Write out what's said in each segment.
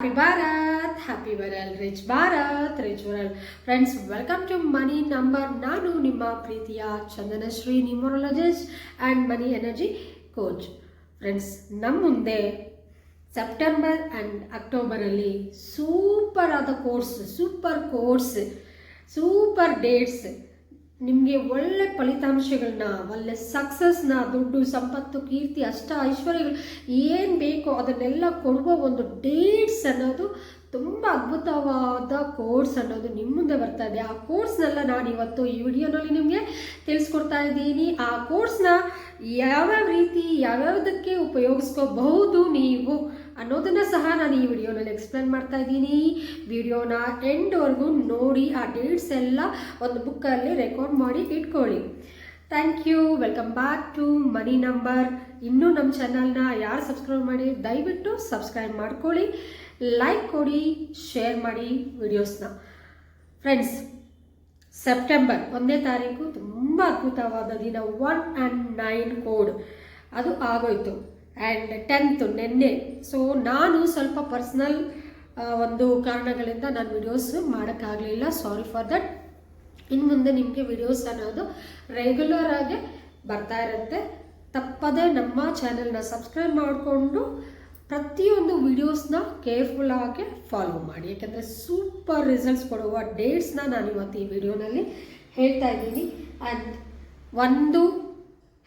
Happy Bharat happy world rich Bharat rich world friends welcome to money number ನಾನು ನಿಮ್ಮ ಪ್ರೀತಿಯ Chandanashree numerologist and money energy coach friends ನಮ್ಮ ಮುಂದೆ September and ಅಕ್ಟೋಬರಲ್ಲಿ super ಆದ course super course super dates ನಿಮಗೆ ಒಳ್ಳೆ ಫಲಿತಾಂಶಗಳನ್ನ ಒಳ್ಳೆ ಸಕ್ಸಸ್ನ ದುಡ್ಡು, ಸಂಪತ್ತು, ಕೀರ್ತಿ, ಅಷ್ಟ, ಐಶ್ವರ್ಯಗಳು ಏನು ಬೇಕೋ ಅದನ್ನೆಲ್ಲ ಕೊಡುವ ಒಂದು ಡೇಟ್ಸ್ ಅನ್ನೋದು ತುಂಬ ಅದ್ಭುತವಾದ ಕೋರ್ಸ್ ಅನ್ನೋದು ನಿಮ್ಮ ಮುಂದೆ ಬರ್ತಾ ಇದೆ. ಆ ಕೋರ್ಸ್ನೆಲ್ಲ ನಾನು ಇವತ್ತು ಈ ವಿಡಿಯೋನಲ್ಲಿ ನಿಮಗೆ ತಿಳಿಸ್ಕೊಡ್ತಾ ಇದ್ದೀನಿ. ಆ ಕೋರ್ಸ್ನ ಯಾವ್ಯಾವ ರೀತಿ, ಯಾವ್ಯಾವುದಕ್ಕೆ ಉಪಯೋಗಿಸ್ಕೋಬಹುದು ನೀವು? ಅನ್ನೋದನ್ನು ಸಹ ನಾನು ಈ ವಿಡಿಯೋನಲ್ಲಿ ಎಕ್ಸ್ಪ್ಲೇನ್ ಮಾಡ್ತಾ ಇದ್ದೀನಿ. ವಿಡಿಯೋನ ಎಂಡ್ವರೆಗೂ ನೋಡಿ, ಆ ಡೇಟ್ಸ್ ಎಲ್ಲ ಒಂದು ಬುಕ್ಕಲ್ಲಿ ರೆಕಾರ್ಡ್ ಮಾಡಿ ಇಟ್ಕೊಳ್ಳಿ. Thank you welcome back to money number ಇನ್ನೂ ನಮ್ಮ ಚಾನಲ್ನ ಯಾರು ಸಬ್ಸ್ಕ್ರೈಬ್ ಮಾಡಿ, ದಯವಿಟ್ಟು ಸಬ್ಸ್ಕ್ರೈಬ್ ಮಾಡ್ಕೊಳ್ಳಿ. ಲೈಕ್ ಕೊಡಿ ಶೇರ್ ಮಾಡಿ ವಿಡಿಯೋಸ್ನ ಫ್ರೆಂಡ್ಸ್ ಸೆಪ್ಟೆಂಬರ್ ಒಂದನೇ ತಾರೀಕು ತುಂಬ ಅದ್ಭುತವಾದ ದಿನ ಒನ್ ಆ್ಯಂಡ್ ನೈನ್ ಕೋಡ್ ಅದು ಆಗೋಯ್ತು. ಆ್ಯಂಡ್ ಟೆಂತ್ ನಿನ್ನೆ. ಸೊ ನಾನು ಸ್ವಲ್ಪ ಪರ್ಸ್ನಲ್ ಒಂದು ಕಾರಣಗಳಿಂದ ನಾನು ವಿಡಿಯೋಸ್ ಮಾಡೋಕ್ಕಾಗಲಿಲ್ಲ. ಸಾರಿ ಫಾರ್ ದಟ್ ಇನ್ನು ಮುಂದೆ ನಿಮಗೆ ವಿಡಿಯೋಸ್ ಅನ್ನೋದು ರೆಗ್ಯುಲರ್ ಆಗಿ ಬರ್ತಾ ಇರುತ್ತೆ. ತಪ್ಪದೇ ನಮ್ಮ ಚಾನೆಲ್ನ ಸಬ್ಸ್ಕ್ರೈಬ್ ಮಾಡಿಕೊಂಡು ಪ್ರತಿಯೊಂದು ವಿಡಿಯೋಸ್ನ ಕೇರ್ಫುಲ್ ಆಗಿ ಫಾಲೋ ಮಾಡಿ. ಯಾಕೆಂದರೆ ಸೂಪರ್ ರಿಸಲ್ಟ್ಸ್ ಕೊಡುವ ಡೇಟ್ಸ್ನ ನಾನು ಇವತ್ತು ಈ ವಿಡಿಯೋನಲ್ಲಿ ಹೇಳ್ತಾ ಇದ್ದೀನಿ. ಆ್ಯಂಡ್ ಒಂದು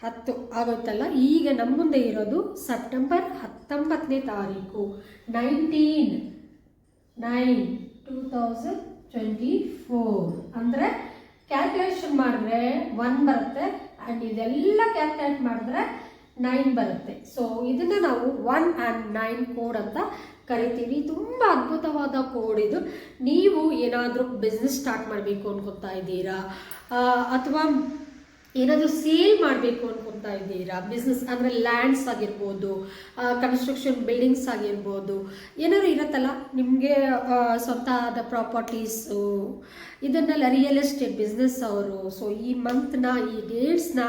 ಹತ್ತು. ಆಗುತ್ತಲ್ಲ ಈಗ ನಮ್ಮ ಮುಂದೆ ಇರೋದು ಸೆಪ್ಟೆಂಬರ್ ಹತ್ತೊಂಬತ್ತನೇ ತಾರೀಕು. Nineteen nine two thousand twenty four. ಅಂದರೆ ಕ್ಯಾಲ್ಕುಲೇಷನ್ ಮಾಡಿದ್ರೆ ಒನ್ ಬರುತ್ತೆ. ಆ್ಯಂಡ್ ಇದೆಲ್ಲ ಕ್ಯಾಲ್ಕುಲೇಟ್ ಮಾಡಿದ್ರೆ ನೈನ್ ಬರುತ್ತೆ. ಸೊ ಇದನ್ನು ನಾವು ಒನ್ ಆ್ಯಂಡ್ ನೈನ್ ಕೋಡ್ ಅಂತ ಕರಿತೀವಿ. ತುಂಬ ಅದ್ಭುತವಾದ ಕೋಡ್ ಇದು. ನೀವು ಏನಾದರೂ ಬಿಸ್ನೆಸ್ ಸ್ಟಾರ್ಟ್ ಮಾಡಬೇಕು ಅನ್ಕೊತಾ ಇದ್ದೀರಾ? ಅಥವಾ ಏನಾದರೂ ಸೇಲ್ ಮಾಡಬೇಕು ಅನ್ಕೊತಾ ಇದ್ದೀರಾ? ಬಿಸ್ನೆಸ್ ಅಂದರೆ ಲ್ಯಾಂಡ್ಸ್ ಆಗಿರ್ಬೋದು ಕನ್ಸ್ಟ್ರಕ್ಷನ್ ಬಿಲ್ಡಿಂಗ್ಸ್ ಆಗಿರ್ಬೋದು, ಏನಾದ್ರು ಇರುತ್ತಲ್ಲ? ನಿಮಗೆ ಸ್ವಂತ ಆದ ಪ್ರಾಪರ್ಟೀಸು ಇದನ್ನೆಲ್ಲ ರಿಯಲ್ ಎಸ್ಟೇಟ್ ಬಿಸ್ನೆಸ್ ಅವರು. ಸೊ ಈ ಮಂತ್ನ ಈ ಡೇಟ್ಸ್ನ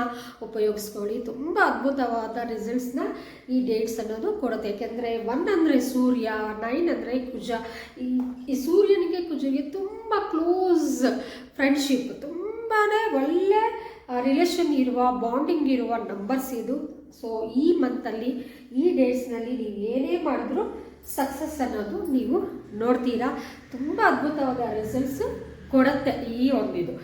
ಉಪಯೋಗಿಸ್ಕೊಳ್ಳಿ. ತುಂಬ ಅದ್ಭುತವಾದ ರಿಸಲ್ಟ್ಸ್ನ ಈ ಡೇಟ್ಸ್ ಅನ್ನೋದು ಕೊಡುತ್ತೆ. ಯಾಕೆಂದರೆ ಒನ್ ಅಂದರೆ ಸೂರ್ಯ ನೈನ್ ಅಂದರೆ ಕುಜ. ಈ ಸೂರ್ಯನಿಗೆ ಕುಜಗೆ ತುಂಬ ಕ್ಲೋಸ್ ಫ್ರೆಂಡ್ಶಿಪ್ ತುಂಬಾ ಒಳ್ಳೆ ರಿಲೇಷನ್ ಇರುವ ಬಾಂಡಿಂಗ್ ಇರುವ ನಂಬರ್ಸ್ ಇದು. ಸೊ ಈ ಮಂತಲ್ಲಿ ಈ ಡೇಟ್ಸ್ನಲ್ಲಿ ನೀವು ಏನೇ ಮಾಡಿದ್ರೂ ಸಕ್ಸಸ್ ಅನ್ನೋದು ನೀವು ನೋಡ್ತೀರಾ. ತುಂಬ ಅದ್ಭುತವಾದ ರಿಸಲ್ಟ್ಸ್ ಕೊಡುತ್ತೆ ಈ ಒಂದಿದು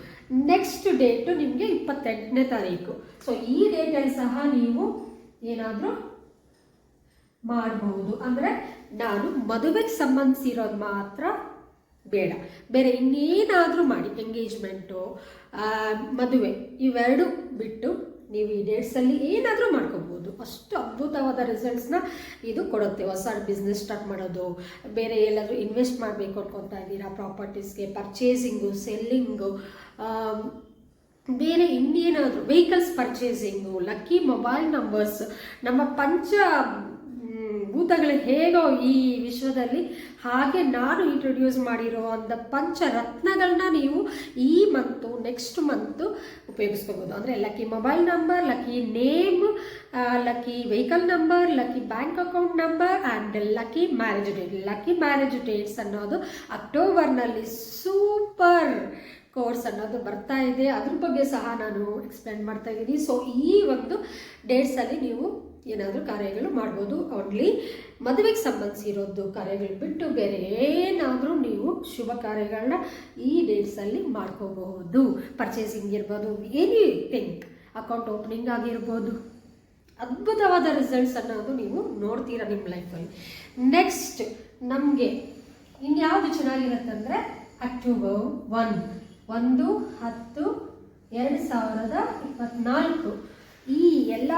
ನೆಕ್ಸ್ಟ್ ಡೇಟು ನಿಮಗೆ ಇಪ್ಪತ್ತೆಂಟನೇ ತಾರೀಕು. ಸೊ ಈ ಡೇಟಲ್ಲಿ ಸಹ ನೀವು ಏನಾದರೂ ಮಾಡಬಹುದು ಅಂದರೆ, ನಾನು ಮದುವೆಗೆ ಸಂಬಂಧಿಸಿರೋದು ಮಾತ್ರ ಬೇಡ. ಬೇರೆ ಇನ್ನೇನಾದರೂ ಮಾಡಿ ಎಂಗೇಜ್ಮೆಂಟು ಮದುವೆ, ಇವೆರಡು ಬಿಟ್ಟು ನೀವು ಈ ಡೇಟ್ಸಲ್ಲಿ ಏನಾದರೂ ಮಾಡ್ಕೋಬೋದು. ಅಷ್ಟು ಅದ್ಭುತವಾದ ರಿಸಲ್ಟ್ಸ್ನ ಇದು ಕೊಡುತ್ತೆ. ಹೊಸ ಬಿಸ್ನೆಸ್ ಸ್ಟಾರ್ಟ್ ಮಾಡೋದು, ಬೇರೆ ಎಲ್ಲಾದರೂ ಇನ್ವೆಸ್ಟ್ ಮಾಡಬೇಕು ಅನ್ಕೊತಾ ಇದ್ದೀರಾ ಪ್ರಾಪರ್ಟೀಸ್ಗೆ ಪರ್ಚೇಸಿಂಗು ಸೆಲ್ಲಿಂಗು ಬೇರೆ ಇನ್ನೇನಾದರೂ vehicles purchasing lucky mobile numbers ನಮ್ಮ ಪಂಚ ಭೂತಗಳು ಹೇಗೋ ಈ ವಿಶ್ವದಲ್ಲಿ ಹಾಗೆ ನಾನು ಇಂಟ್ರೊಡ್ಯೂಸ್ ಮಾಡಿರೋ ಅಂಥ ಪಂಚರತ್ನಗಳನ್ನ ನೀವು ಈ ಮಂತು ನೆಕ್ಸ್ಟ್ ಮಂತು ಉಪಯೋಗಿಸ್ಕೋಬೋದು. ಅಂದರೆ lucky mobile number lucky name lucky vehicle number lucky bank account number and lucky marriage date lucky marriage dates ಅನ್ನೋದು ಅಕ್ಟೋಬರ್ನಲ್ಲಿ ಸೂಪರ್ ಕೋರ್ಸ್ ಅನ್ನೋದು ಬರ್ತಾ ಇದೆ. ಅದ್ರ ಬಗ್ಗೆ ಸಹ ನಾನು ಎಕ್ಸ್ಪ್ಲೇನ್ ಮಾಡ್ತಾ ಇದ್ದೀನಿ. ಸೊ ಈ ಒಂದು ಡೇಟ್ಸಲ್ಲಿ ನೀವು ಏನಾದರೂ ಕಾರ್ಯಗಳು ಮಾಡ್ಬೋದು ಓನ್ಲಿ ಮದುವೆಗೆ ಸಂಬಂಧಿಸಿರೋದು ಕಾರ್ಯಗಳು ಬಿಟ್ಟು ಬೇರೆ ಏನಾದರೂ ನೀವು ಶುಭ ಕಾರ್ಯಗಳನ್ನ ಈ ಡೇಟ್ಸಲ್ಲಿ ಮಾಡ್ಕೋಬಹುದು. ಪರ್ಚೇಸಿಂಗ್ ಇರ್ಬೋದು ಎನಿಥಿಂಗ್ ಅಕೌಂಟ್ ಓಪನಿಂಗ್ ಆಗಿರ್ಬೋದು. ಅದ್ಭುತವಾದ ರಿಸಲ್ಟ್ಸ್ ಅನ್ನೋದು ನೀವು ನೋಡ್ತೀರಾ ನಿಮ್ಮ ಲೈಫಲ್ಲಿ ನೆಕ್ಸ್ಟ್ ನಮಗೆ ಇನ್ಯಾವುದು ಚೆನ್ನಾಗಿರುತ್ತಂದರೆ ಅಕ್ಟೋಬರ್ ಒನ್ ಒಂದು, ಹತ್ತು, ಎರಡು ಸಾವಿರದ ಇಪ್ಪತ್ತ್ನಾಲ್ಕು ಈ ಎಲ್ಲ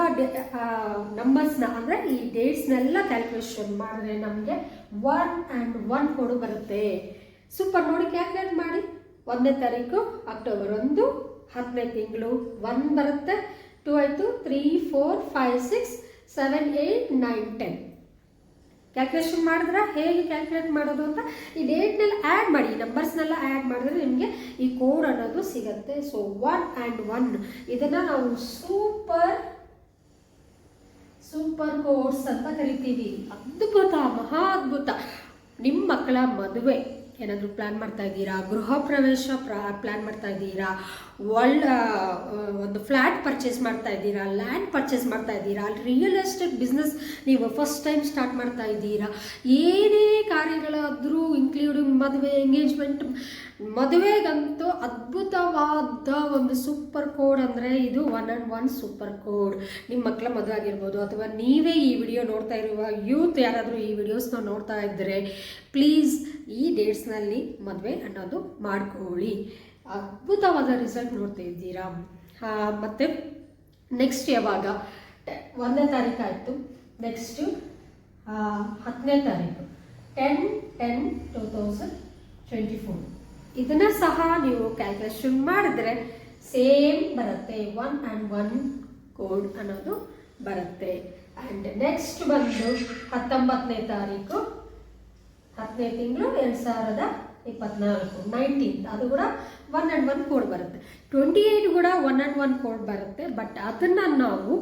ನಂಬರ್ಸ್ನ ಅಂದರೆ ಈ ಡೇಟ್ಸ್ನೆಲ್ಲ ಕ್ಯಾಲ್ಕುಲೇಷನ್ ಮಾಡಿದ್ರೆ ನಮಗೆ ಒನ್ ಆ್ಯಂಡ್ ಒನ್ ಕೊಡು ಬರುತ್ತೆ. ಸೂಪರ್ ನೋಡಿ ಕ್ಯಾಲ್ಕುಲೇಟ್ ಮಾಡಿ. ಒಂದನೇ ತಾರೀಕು ಅಕ್ಟೋಬರ್ ಒಂದು, ಹತ್ತನೇ ತಿಂಗಳು ಒನ್ ಬರುತ್ತೆ. ಟೂ ಆಯಿತು three four five six seven eight nine ten calculation ಮಾಡಿದ್ರೆ ಹೇಗೆ ಕ್ಯಾಲ್ಕುಲೇಟ್ ಮಾಡೋದು ಅಂತ ಈ ಡೇಟ್ನೆಲ್ಲ ಆ್ಯಡ್ ಮಾಡಿ, ಈ ನಂಬರ್ಸ್ನೆಲ್ಲ ಆ್ಯಡ್ ಮಾಡಿದ್ರೆ ನಿಮಗೆ ಈ ಕೋಡ್ ಅನ್ನೋದು ಸಿಗುತ್ತೆ. ಸೊ ಒನ್ ಆ್ಯಂಡ್ ಒನ್ ಇದನ್ನು ನಾವು ಸೂಪರ್ ಸೂಪರ್ ಕೋರ್ಸ್ ಅಂತ ಕರಿತೀವಿ. ಅದ್ಭುತ, ಮಹಾ ಅದ್ಭುತ. ನಿಮ್ಮ ಮಕ್ಕಳ ಮದುವೆ. ಏನಾದರೂ ಪ್ಲ್ಯಾನ್ ಮಾಡ್ತಾ ಇದ್ದೀರಾ? ಗೃಹ ಪ್ರವೇಶ ಪ್ಲ್ಯಾನ್ ಮಾಡ್ತಾ ಇದ್ದೀರಾ? ಒಳ್ಳ ಒಂದು ಫ್ಲ್ಯಾಟ್ ಪರ್ಚೇಸ್ ಮಾಡ್ತಾ ಇದ್ದೀರಾ, ಲ್ಯಾಂಡ್ ಪರ್ಚೇಸ್ ಮಾಡ್ತಾ ಇದ್ದೀರಾ ರಿಯಲ್ ಎಸ್ಟೇಟ್ ಬಿಸ್ನೆಸ್ ನೀವು ಫಸ್ಟ್ ಟೈಮ್ ಸ್ಟಾರ್ಟ್ ಮಾಡ್ತಾ ಇದ್ದೀರಾ, ಏನೇ ಕಾರ್ಯಗಳಾದರೂ ಇನ್ಕ್ಲೂಡಿಂಗ್ ಮದುವೆ ಎಂಗೇಜ್ಮೆಂಟ್ ಮದುವೆಗಂತೂ ಅದ್ಭುತವಾದ ಒಂದು ಸೂಪರ್ ಕೋಡ್ ಅಂದರೆ ಇದು one and one super code ನಿಮ್ಮ ಮಕ್ಕಳ ಮದುವೆ ಆಗಿರ್ಬೋದು, ಅಥವಾ ನೀವೇ ಈ ವಿಡಿಯೋ ನೋಡ್ತಾ ಇರುವ ಯೂತ್ ಯಾರಾದರೂ ಈ ವಿಡಿಯೋಸ್ನ ನೋಡ್ತಾ ಇದ್ದರೆ ಪ್ಲೀಸ್ ಈ ಡೇಟ್ಸ್ನಲ್ಲಿ ಮದುವೆ ಅನ್ನೋದು ಮಾಡ್ಕೊಳ್ಳಿ. ಅದ್ಭುತವಾದ ರಿಸಲ್ಟ್ ನೋಡ್ತಾ ಇದ್ದೀರಾ? ಮತ್ತು ನೆಕ್ಸ್ಟ್ ಯಾವಾಗ? ಒಂದನೇ ತಾರೀಕು ಆಯಿತು. ನೆಕ್ಸ್ಟು ಹತ್ತನೇ ತಾರೀಕು. Ten ten two thousand twenty four ಇದನ್ನು ಸಹ ನೀವು ಕ್ಯಾಲ್ಕುಲೇಷನ್ ಮಾಡಿದ್ರೆ ಸೇಮ್ ಬರುತ್ತೆ. ಒನ್ ಆ್ಯಂಡ್ ಒನ್ ಕೋಡ್ ಅನ್ನೋದು ಬರುತ್ತೆ. ಆ್ಯಂಡ್ ನೆಕ್ಸ್ಟ್ ಬಂದು ಹತ್ತೊಂಬತ್ತನೇ ತಾರೀಕು, ಹತ್ತನೇ ತಿಂಗಳು ಎರಡು ಸಾವಿರದ ಇಪ್ಪತ್ನಾಲ್ಕು. ನೈನ್ಟೀನ್ತ್ ಅದು ಕೂಡ ಒನ್ ಆ್ಯಂಡ್ ಒನ್ ಕೋಡ್ ಬರುತ್ತೆ. ಟ್ವೆಂಟಿ ಏಯ್ಟ್ ಕೂಡ ಒನ್ ಆ್ಯಂಡ್ ಒನ್ ಕೋಡ್ ಬರುತ್ತೆ. ಬಟ್ ಅದನ್ನು ನಾವು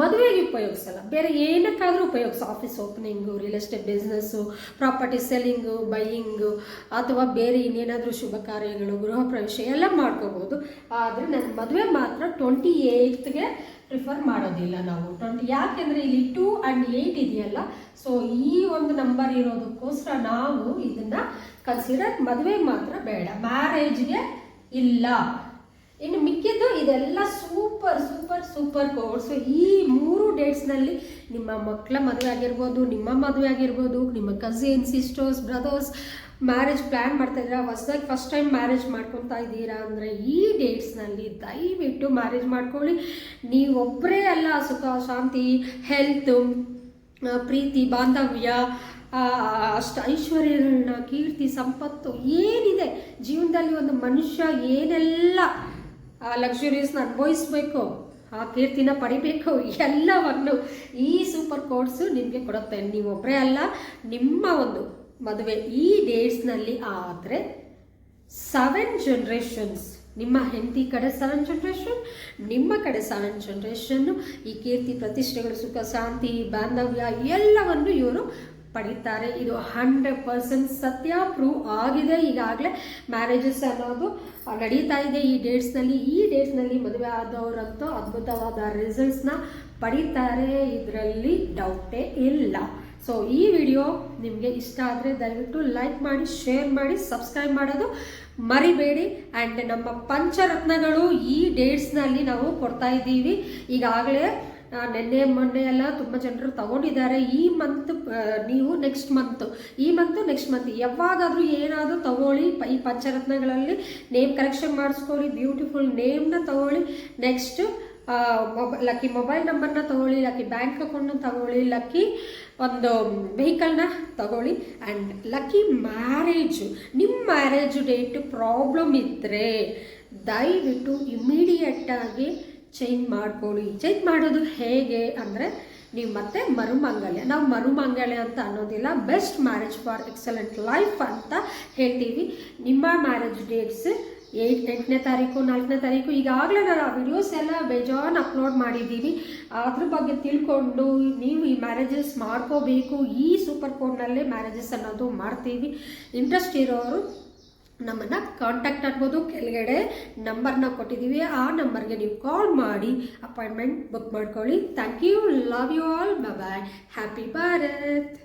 ಮದುವೆಗೆ ಉಪಯೋಗಿಸಲ್ಲ. ಬೇರೆ ಏನಕ್ಕಾದರೂ ಉಪಯೋಗಿಸ office opening real estate business property selling buying ಅಥವಾ ಬೇರೆ ಇನ್ನೇನಾದರೂ ಶುಭ ಕಾರ್ಯಗಳು, ಗೃಹ ಪ್ರವೇಶ ಎಲ್ಲ ಮಾಡ್ಕೋಬೋದು. ಆದರೆ ನನ್ನ ಮದುವೆ ಮಾತ್ರ ಟ್ವೆಂಟಿ ಏಯ್ತ್ಗೆ ಪ್ರಿಫರ್ ಮಾಡೋದಿಲ್ಲ ನಾವು. ಟ್ವೆಂಟಿ ಯಾಕೆಂದರೆ ಇಲ್ಲಿ ಟೂ ಆ್ಯಂಡ್ ಏಯ್ಟ್ ಇದೆಯಲ್ಲ. ಸೊ ಈ ಒಂದು ನಂಬರ್ ಇರೋದಕ್ಕೋಸ್ಕರ ನಾವು ಇದನ್ನು ಕನ್ಸಿಡರ್ ಮದುವೆ ಮಾತ್ರ ಬೇಡ. ಮ್ಯಾರೇಜ್ಗೆ ಇಲ್ಲ. ಇನ್ನು ಮಿಕ್ಕಿದ್ದು ಇದೆಲ್ಲ ಸೂಪರ್ ಸೂಪರ್ ಸೂಪರ್ ಕೋರ್ಸು ಈ ಮೂರು ಡೇಟ್ಸ್ನಲ್ಲಿ ನಿಮ್ಮ ಮಕ್ಕಳ ಮದುವೆ ಆಗಿರ್ಬೋದು, ನಿಮ್ಮ ಮದುವೆ ಆಗಿರ್ಬೋದು, ನಿಮ್ಮ cousin sisters brothers marriage plan ಮಾಡ್ತಾ ಇದ್ದೀರಾ? ಹೊಸದಾಗಿ ಫಸ್ಟ್ ಟೈಮ್ ಮ್ಯಾರೇಜ್ ಮಾಡ್ಕೊತಾ ಇದ್ದೀರಾ ಅಂದರೆ ಈ ಡೇಟ್ಸ್ನಲ್ಲಿ ದಯವಿಟ್ಟು ಮ್ಯಾರೇಜ್ ಮಾಡ್ಕೊಳ್ಳಿ. ನೀವೊಬ್ಬರೇ ಅಲ್ಲ, ಸುಖ, ಶಾಂತಿ ಹೆಲ್ತ್ ಪ್ರೀತಿ, ಬಾಂಧವ್ಯ ಅಷ್ಟು ಐಶ್ವರ್ಯಗಳನ್ನ ಕೀರ್ತಿ, ಸಂಪತ್ತು ಏನಿದೆ? ಜೀವನದಲ್ಲಿ ಒಂದು ಮನುಷ್ಯ ಏನೆಲ್ಲ, ಆ ಲಕ್ಸುರೀಸ್ನ ಅನುಭವಿಸ್ಬೇಕು, ಆ ಕೀರ್ತಿನ ಪಡಿಬೇಕು, ಎಲ್ಲವನ್ನು ಈ ಸೂಪರ್ ಕೋರ್ಸು ನಿಮಗೆ ಕೊಡುತ್ತೆ. ನೀವೊಬ್ಬರೇ ಅಲ್ಲ, ನಿಮ್ಮ ಒಂದು ಮದುವೆ ಈ ಡೇಟ್ಸ್ನಲ್ಲಿ ಆದರೆ ಸೆವೆನ್ ಜನ್ರೇಷನ್ಸ್ ನಿಮ್ಮ ಹೆಂಡತಿ ಕಡೆ ಸೆವೆನ್ ಜನ್ರೇಷನ್ ನಿಮ್ಮ ಕಡೆ ಸೆವೆನ್ ಜನ್ರೇಷನ್ನು ಈ ಕೀರ್ತಿ, ಪ್ರತಿಷ್ಠೆಗಳು, ಸುಖ, ಶಾಂತಿ, ಬಾಂಧವ್ಯ ಎಲ್ಲವನ್ನು ಇವರು ಪಡೀತಾರೆ. ಇದು ಹಂಡ್ರೆಡ್ ಪರ್ಸೆಂಟ್ ಸತ್ಯ ಪ್ರೂವ್ ಆಗಿದೆ ಈಗಾಗಲೇ. ಮ್ಯಾರೇಜಸ್ ಅನ್ನೋದು ನಡೀತಾ ಇದೆ ಈ ಡೇಟ್ಸ್ನಲ್ಲಿ ಈ ಡೇಟ್ಸ್ನಲ್ಲಿ ಮದುವೆ ಆದವರಂತೂ ಅದ್ಭುತವಾದ ರಿಸಲ್ಟ್ಸ್ನ ಪಡೀತಾರೆ. ಇದರಲ್ಲಿ ಡೌಟೇ ಇಲ್ಲ. ಸೊ ಈ ವಿಡಿಯೋ ನಿಮಗೆ ಇಷ್ಟ ಆದರೆ ದಯವಿಟ್ಟು ಲೈಕ್ ಮಾಡಿ ಶೇರ್ ಮಾಡಿ ಸಬ್ಸ್ಕ್ರೈಬ್ ಮಾಡೋದು ಮರಿಬೇಡಿ. ಆ್ಯಂಡ್ ನಮ್ಮ ಪಂಚರತ್ನಗಳು ಈ ಡೇಟ್ಸ್ನಲ್ಲಿ ನಾವು ಕೊಡ್ತಾ ಇದ್ದೀವಿ. ಈಗಾಗಲೇ ನಿನ್ನೆ, ಮೊನ್ನೆ ಎಲ್ಲ ತುಂಬ ಜನರು ತಗೊಂಡಿದ್ದಾರೆ. ಈ ಮಂತ್ ನೀವು ನೆಕ್ಸ್ಟ್ ಮಂತ್ ಈ ಮಂತು ನೆಕ್ಸ್ಟ್ ಮಂತ್ ಯಾವಾಗಾದರೂ ಏನಾದರೂ ತಗೊಳ್ಳಿ. ಈ ಪಂಚರತ್ನಗಳಲ್ಲಿ ನೇಮ್ ಕರೆಕ್ಷನ್ ಮಾಡಿಸ್ಕೊಳ್ಳಿ ಬ್ಯೂಟಿಫುಲ್ ನೇಮ್ನ ತಗೊಳ್ಳಿ. ನೆಕ್ಸ್ಟ್ ಮೊಬ ಲಕ್ಕಿ ಮೊಬೈಲ್ ನಂಬರ್ನ ತಗೊಳ್ಳಿ ಲಕ್ಕಿ ಬ್ಯಾಂಕ್ ಅಕೌಂಟ್ನ ತಗೊಳ್ಳಿ ಲಕ್ಕಿ ಒಂದು ವೆಹಿಕಲ್ನ ತಗೊಳ್ಳಿ. ಆ್ಯಂಡ್ ಲಕ್ಕಿ ಮ್ಯಾರೇಜು ನಿಮ್ಮ ಮ್ಯಾರೇಜ್ ಡೇಟ್ ಪ್ರಾಬ್ಲಮ್ ಇದ್ದರೆ ದಯವಿಟ್ಟು ಇಮಿಡಿಯೇಟಾಗಿ ಚೇಂಜ್ ಮಾಡ್ಕೊಳ್ಳಿ. ಚೇಂಜ್ ಮಾಡೋದು ಹೇಗೆ ಅಂದರೆ ನೀವು ಮತ್ತೆ ಮರುಮಂಗಲ್ಯ. ನಾವು ಮರುಮಂಗಲ್ಯ ಅಂತ ಅನ್ನೋದಿಲ್ಲ best marriage for excellent life ಅಂತ ಹೇಳ್ತೀವಿ. ನಿಮ್ಮ ಮ್ಯಾರೇಜ್ ಡೇಟ್ಸ್ ಏಯ್ಟ್ ಎಂಟನೇ ತಾರೀಕು, ನಾಲ್ಕನೇ ತಾರೀಕು, ಈಗಾಗಲೇ ನಾನು ಆ ವಿಡಿಯೋಸ್ ಎಲ್ಲ ಬೇಜಾನ್ ಅಪ್ಲೋಡ್ ಮಾಡಿದ್ದೀವಿ ಅದ್ರ ಬಗ್ಗೆ ತಿಳ್ಕೊಂಡು ನೀವು ಈ ಮ್ಯಾರೇಜಸ್ ಮಾಡ್ಕೋಬೇಕು. ಈ ಸೂಪರ್ ಫೋನ್ನಲ್ಲೇ ಮ್ಯಾರೇಜಸ್ ಅನ್ನೋದು ಮಾಡ್ತೀವಿ. ಇಂಟ್ರೆಸ್ಟ್ ಇರೋರು ನಮ್ಮನ್ನು ಕಾಂಟ್ಯಾಕ್ಟ್ ಆಗ್ಬೋದು. ಕೆಳಗಡೆ ನಂಬರ್ನ ಕೊಟ್ಟಿದ್ದೀವಿ ಆ ನಂಬರ್ಗೆ ನೀವು ಕಾಲ್ ಮಾಡಿ ಅಪಾಯಿಂಟ್ಮೆಂಟ್ ಬುಕ್ ಮಾಡ್ಕೊಳ್ಳಿ. Thank you love you all bye happy Bharat